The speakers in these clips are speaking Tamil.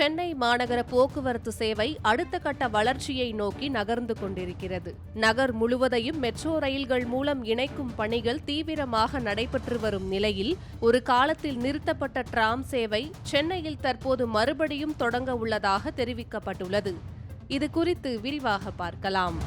சென்னை மாநகர போக்குவரத்து சேவை அடுத்த கட்ட வளர்ச்சியை நோக்கி நகர்ந்து கொண்டிருக்கிறது. நகர் முழுவதையும் மெட்ரோ ரயில்கள் மூலம் இணைக்கும் பணிகள் தீவிரமாக நடைபெற்று வரும் நிலையில் ஒரு காலத்தில் நிறுத்தப்பட்ட டிராம் சேவை சென்னையில் தற்போது மறுபடியும் தொடங்க உள்ளதாக தெரிவிக்கப்பட்டுள்ளது. இது குறித்து விரிவாக பார்க்கலாம்.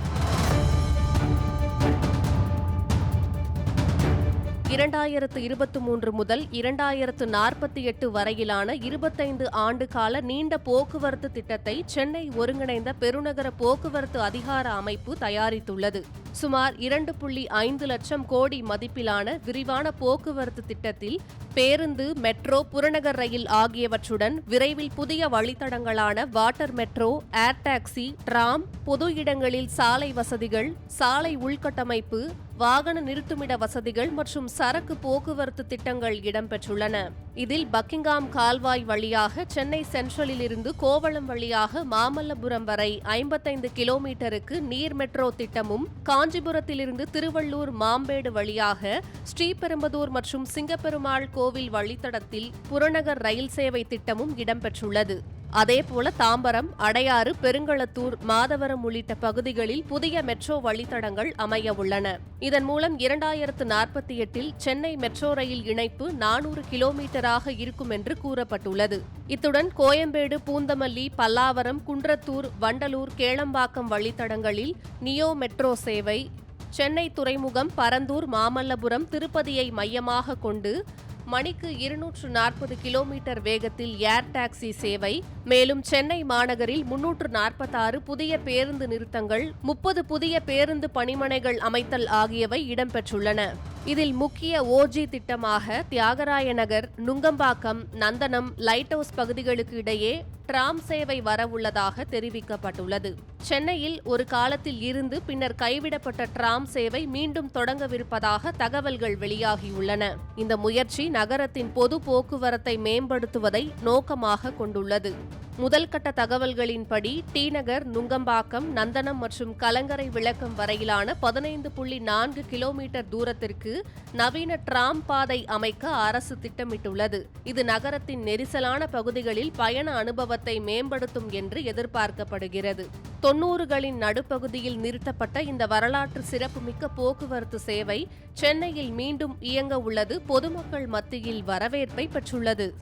இரண்டாயிரத்து இருபத்தி மூன்று முதல் இரண்டாயிரத்து நாற்பத்தி எட்டு வரையிலான இருபத்தைந்து ஆண்டு கால நீண்ட போக்குவரத்து திட்டத்தை சென்னை ஒருங்கிணைந்த பெருநகர போக்குவரத்து அதிகார அமைப்பு தயாரித்துள்ளது. சுமார் இரண்டு புள்ளி ஐந்து லட்சம் கோடி மதிப்பிலான விரிவான போக்குவரத்து திட்டத்தில் பேருந்து மெட்ரோ புறநகர் ரயில் ஆகியவற்றுடன் விரைவில் புதிய வழித்தடங்களான water metro air taxi tram பொது இடங்களில் சாலை வசதிகள் சாலை உள்கட்டமைப்பு வாகன நிறுத்துமிட வசதிகள் மற்றும் சரக்கு போக்குவரத்து திட்டங்கள் இடம்பெற்றுள்ளன. இதில் பக்கிங்காம் கால்வாய் வழியாக சென்னை சென்ட்ரலில் இருந்து கோவளம் வழியாக மாமல்லபுரம் வரை ஐம்பத்தைந்து கிலோமீட்டருக்கு நீர் மெட்ரோ திட்டமும் காஞ்சிபுரத்திலிருந்து திருவள்ளூர் மாம்பேடு வழியாக ஸ்ரீபெரும்பதூர் மற்றும் சிங்கப்பெருமாள் கோவில் வழித்தடத்தில் புறநகர் ரயில் சேவை திட்டமும் இடம்பெற்றுள்ளது. அதேபோல தாம்பரம் அடையாறு பெருங்களத்தூர் மாதவரம் உள்ளிட்ட பகுதிகளில் புதிய மெட்ரோ வழித்தடங்கள் அமைய உள்ளன. இதன் மூலம் இரண்டாயிரத்து நாற்பத்தி எட்டில் சென்னை மெட்ரோ ரயில் இணைப்பு நானூறு கிலோமீட்டராக இருக்கும் என்று கூறப்பட்டுள்ளது. இத்துடன் கோயம்பேடு பூந்தமல்லி பல்லாவரம் குன்றத்தூர் வண்டலூர் கேளம்பாக்கம் வழித்தடங்களில் நியோ மெட்ரோ சேவை சென்னை துறைமுகம் பரந்தூர் மாமல்லபுரம் திருப்பதியை மையமாக கொண்டு மணிக்கு இருநூற்று நாற்பது கிலோமீட்டர் வேகத்தில் ஏர் டாக்ஸி சேவை. மேலும் சென்னை மாநகரில் முன்னூற்று நாற்பத்தாறு புதிய பேருந்து நிறுத்தங்கள் முப்பது புதிய பேருந்து பணிமனைகள் அமைத்தல் ஆகியவை இடம்பெற்றுள்ளன. இதில் முக்கிய ஓஜி திட்டமாக தியாகராய நகர் நுங்கம்பாக்கம் நந்தனம் லைட் ஹவுஸ் பகுதிகளுக்கு இடையே டிராம் சேவை வரவுள்ளதாக தெரிவிக்கப்பட்டுள்ளது. சென்னையில் ஒரு காலத்தில் இருந்து பின்னர் கைவிடப்பட்ட டிராம் சேவை மீண்டும் தொடங்கவிருப்பதாக தகவல்கள் வெளியாகியுள்ளன. இந்த முயற்சி நகரத்தின் பொது போக்குவரத்தை மேம்படுத்துவதை நோக்கமாக கொண்டுள்ளது. முதல் கட்ட தகவல்களின்படி டிநகர் நுங்கம்பாக்கம் நந்தனம் மற்றும் கலங்கரை விளக்கம் வரையிலான பதினைந்து புள்ளி நான்கு கிலோமீட்டர் தூரத்திற்கு நவீன டிராம் பாதை அமைக்க அரசு திட்டமிட்டுள்ளது. இது நகரத்தின் நெரிசலான பகுதிகளில் பயண அனுபவத்தை மேம்படுத்தும் என்று எதிர்பார்க்கப்படுகிறது. தொன்னூறுகளின் நடுப்பகுதியில் நிறுத்தப்பட்ட இந்த வரலாற்று சிறப்புமிக்க போக்குவரத்து சேவை சென்னையில் மீண்டும் இயங்க உள்ளது. பொதுமக்கள் மத்தியில் வரவேற்பை பெற்றுள்ளது.